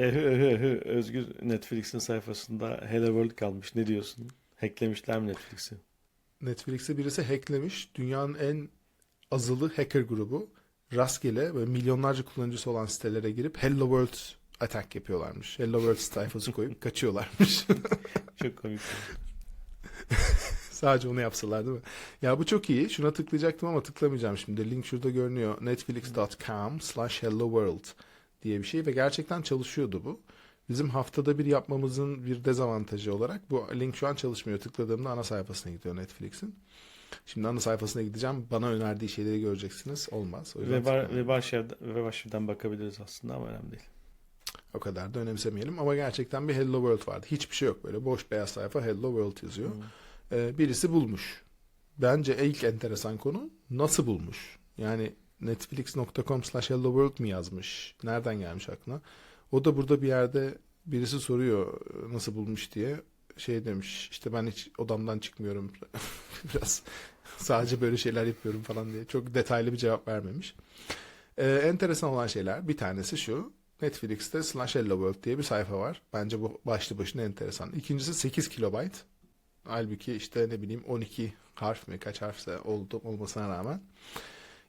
Ehü ehü ehü. Özgür Netflix'in sayfasında Hello World kalmış. Ne diyorsun? Hacklemişler mi Netflix'i? Netflix'e birisi hacklemiş. Dünyanın en azılı hacker grubu. Rastgele böyle milyonlarca kullanıcısı olan sitelere girip Hello World attack yapıyorlarmış. Hello World sayfası koyup kaçıyorlarmış. Çok komik. Sadece onu yapsalar değil mi? Ya bu çok iyi. Şuna tıklayacaktım ama tıklamayacağım şimdi. Link şurada görünüyor. Netflix.com slash hello world diye bir şey ve gerçekten çalışıyordu bu. Bizim haftada bir yapmamızın bir dezavantajı olarak bu link şu an çalışmıyor. Tıkladığımda ana sayfasına gidiyor Netflix'in. Şimdi ana sayfasına gideceğim. Bana önerdiği şeyleri göreceksiniz. Olmaz. O Web, ar- web, arşivden, web arşivden bakabiliriz aslında ama önemli değil. O kadar da önemsemeyelim. Ama gerçekten bir Hello World vardı. Hiçbir şey yok böyle. Boş beyaz sayfa Hello World yazıyor. Hmm. Ee, birisi bulmuş. Bence ilk enteresan konu nasıl bulmuş? Yani netflix.com slash hello world mi yazmış? Nereden gelmiş aklına? O da burada bir yerde birisi soruyor nasıl bulmuş diye. Şey demiş işte ben hiç odamdan çıkmıyorum. Biraz sadece böyle şeyler yapıyorum falan diye. Çok detaylı bir cevap vermemiş. Ee, enteresan olan şeyler bir tanesi şu. Netflix'te slash hello world diye bir sayfa var. Bence bu başlı başına enteresan. İkincisi 8 kilobayt. Halbuki işte ne bileyim 12 harf mi kaç harfse oldu olmasına rağmen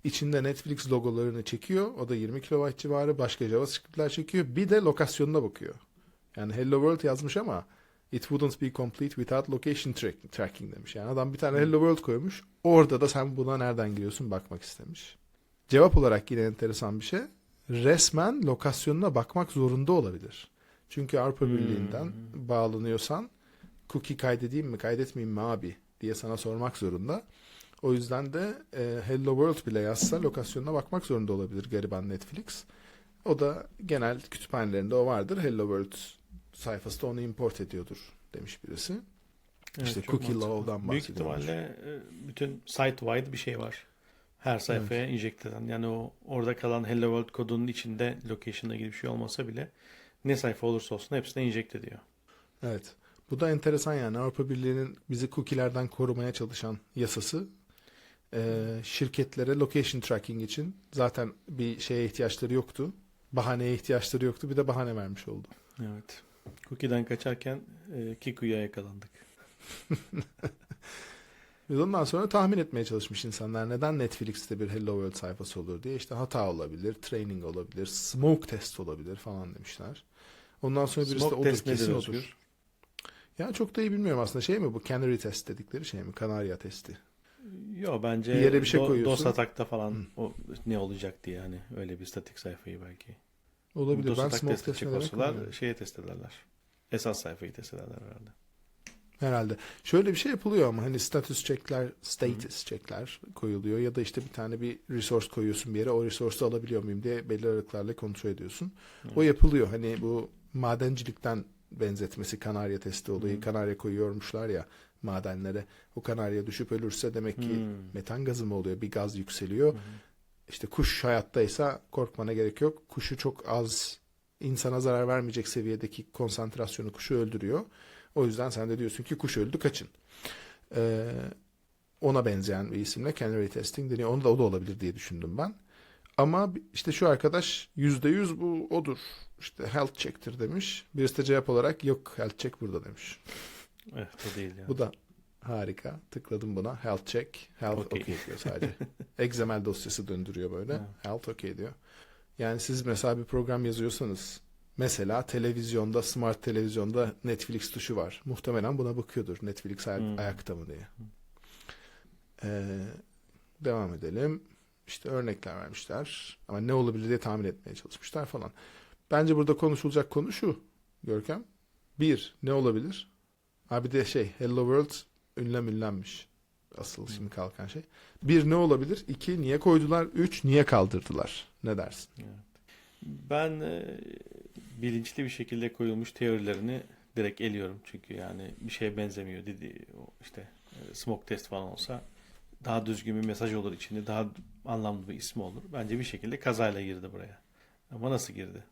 içinde Netflix logolarını çekiyor. O da 20 kilobayt civarı. Başka JavaScript'ler çekiyor. Bir de lokasyonuna bakıyor. Yani Hello World yazmış ama it wouldn't be complete without location track- tracking demiş. Yani adam bir tane Hello World koymuş. Orada da sen buna nereden giriyorsun bakmak istemiş. Cevap olarak yine enteresan bir şey. Resmen lokasyonuna bakmak zorunda olabilir. Çünkü Avrupa Hmm. Birliği'nden bağlanıyorsan cookie kaydedeyim mi kaydetmeyeyim mi abi diye sana sormak zorunda. O yüzden de e, Hello World bile yazsa lokasyonuna bakmak zorunda olabilir gariban Netflix. O da genel kütüphanelerinde o vardır. Hello World sayfası da onu import ediyordur demiş birisi. İşte çok cookie law'dan Büyük bahsediyorlar. ihtimalle e, bütün site-wide bir şey var. Her sayfaya inject eden. Yani o orada kalan Hello World kodunun içinde location'la ilgili bir şey olmasa bile ne sayfa olursa olsun hepsine inject ediyor. Evet. Bu da enteresan yani Avrupa Birliği'nin bizi cookie'lerden korumaya çalışan yasası e, şirketlere location tracking için zaten bir şeye ihtiyaçları yoktu. Bahaneye ihtiyaçları yoktu. Bir de bahane vermiş oldu. Evet. Cookie'den kaçarken e, Kiku'ya yakalandık. Biz ondan sonra tahmin etmeye çalışmış insanlar neden Netflix'te bir Hello World sayfası olur diye. işte hata olabilir, training olabilir, smoke test olabilir falan demişler. Ondan sonra birisi de odur kesin odur. Ya çok da iyi bilmiyorum aslında. Şey mi bu canary test dedikleri şey mi? Kanarya testi. Yo bence Bir yere bir şey do- koyuyorsun. DOS atakta falan o ne olacak diye hani öyle bir statik sayfayı belki. Olabilir. DOS ben atak smoke test test ne edecek demek olsalar bilmiyorum. şeye test ederler. Esas sayfayı test ederler herhalde. Herhalde. Şöyle bir şey yapılıyor ama hani status checkler, status checkler koyuluyor ya da işte bir tane bir resource koyuyorsun bir yere o resource'u alabiliyor muyum diye belli aralıklarla kontrol ediyorsun. O yapılıyor. Hani bu madencilikten benzetmesi kanarya testi olayı. Hı. Kanarya koyuyormuşlar ya madenlere. O kanarya düşüp ölürse demek ki Hmm. metan gazı mı oluyor? Bir gaz yükseliyor. İşte kuş hayattaysa korkmana gerek yok. Kuşu çok az insana zarar vermeyecek seviyedeki konsantrasyonu kuşu öldürüyor. O yüzden sen de diyorsun ki kuş öldü kaçın. Ee, ona benzeyen bir isimle canary testing deniyor. Onu da o da olabilir diye düşündüm ben. Ama işte şu arkadaş yüzde yüz bu odur. İşte health check'tir demiş. Birisi de cevap olarak yok health check burada demiş. Evet o değil yani. Bu da harika. Tıkladım buna. Health check. Health Okey. okay diyor sadece. XML dosyası döndürüyor böyle. Ha. Health okay diyor. Yani siz mesela bir program yazıyorsanız mesela televizyonda, smart televizyonda Netflix tuşu var. Muhtemelen buna bakıyordur. Netflix ay- Hmm. ayakta mı diye. Ee, devam edelim. İşte örnekler vermişler. Ama ne olabilir diye tahmin etmeye çalışmışlar falan. Bence burada konuşulacak konu şu. Görkem. Bir, ne olabilir? Abi de şey Hello World ünlem ünlenmiş. Asıl şimdi kalkan şey. Bir ne olabilir? İki niye koydular? Üç niye kaldırdılar? Ne dersin? Evet. Ben e, bilinçli bir şekilde koyulmuş teorilerini direkt eliyorum. Çünkü yani bir şeye benzemiyor. Dedi, o işte e, smoke test falan olsa daha düzgün bir mesaj olur içinde. Daha anlamlı bir ismi olur. Bence bir şekilde kazayla girdi buraya. Ama nasıl girdi?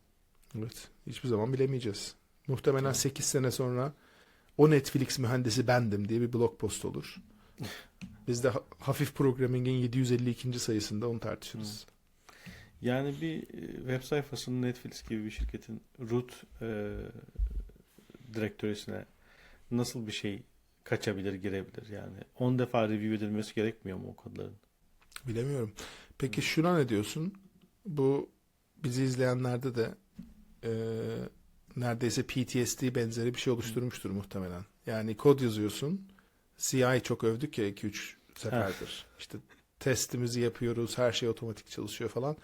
Evet. Hiçbir zaman bilemeyeceğiz. Muhtemelen Evet. 8 sene sonra o Netflix mühendisi bendim diye bir blog post olur. Biz de ha- hafif programming'in 752. sayısında onu tartışırız. Yani bir e, web sayfasının Netflix gibi bir şirketin root e, direktörüsüne nasıl bir şey kaçabilir, girebilir yani. 10 defa review edilmesi gerekmiyor mu o kodların? Bilemiyorum. Peki şuna ne diyorsun? Bu bizi izleyenlerde de e, neredeyse PTSD benzeri bir şey oluşturmuştur muhtemelen. Yani kod yazıyorsun. CI çok övdük ya 2-3 seferdir. İşte testimizi yapıyoruz. Her şey otomatik çalışıyor falan.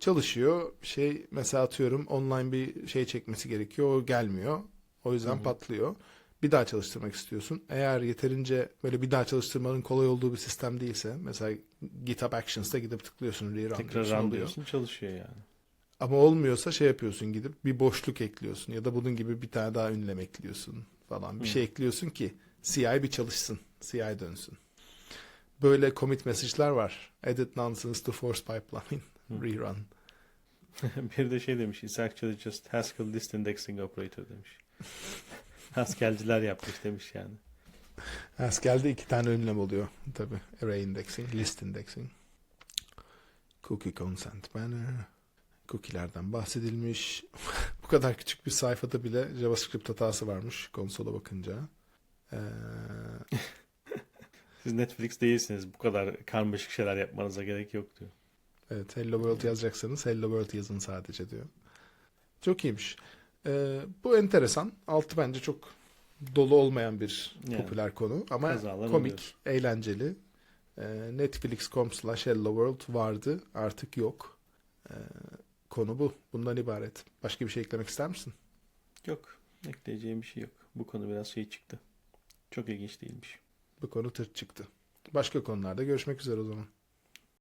Çalışıyor. Şey mesela atıyorum online bir şey çekmesi gerekiyor. O gelmiyor. O yüzden Hı hı. patlıyor. Bir daha çalıştırmak istiyorsun. Eğer yeterince böyle bir daha çalıştırmanın kolay olduğu bir sistem değilse mesela GitHub Actions'ta gidip tıklıyorsun Tekrar run diyorsun çalışıyor yani. Ama olmuyorsa şey yapıyorsun gidip bir boşluk ekliyorsun ya da bunun gibi bir tane daha ünlem ekliyorsun falan. Bir Hı. şey ekliyorsun ki CI bir çalışsın. CI dönsün. Böyle commit mesajlar var. Edit nonsense to force pipeline. Hı. Rerun. bir de şey demiş, it's actually just Haskell list indexing operator demiş. Haskell'ciler yapmış demiş yani. Haskell'de iki tane ünlem oluyor tabi. Array indexing, list indexing. Cookie consent banner. Cookie'lerden bahsedilmiş. Bu kadar küçük bir sayfada bile JavaScript hatası varmış konsola bakınca. Ee, Siz Netflix değilsiniz. Bu kadar karmaşık şeyler yapmanıza gerek yok diyor. evet, Hello World yazacaksanız Hello World yazın sadece diyor. Çok iyiymiş. Ee, bu enteresan. Altı bence çok dolu olmayan bir Yani. popüler konu ama komik, oluyor. eğlenceli. Ee, Netflix.com slash Hello World vardı. Artık yok. Ee, konu bu. Bundan ibaret. Başka bir şey eklemek ister misin? Yok. Ekleyeceğim bir şey yok. Bu konu biraz şey çıktı. Çok ilginç değilmiş. Bu konu tırt çıktı. Başka konularda görüşmek üzere o zaman.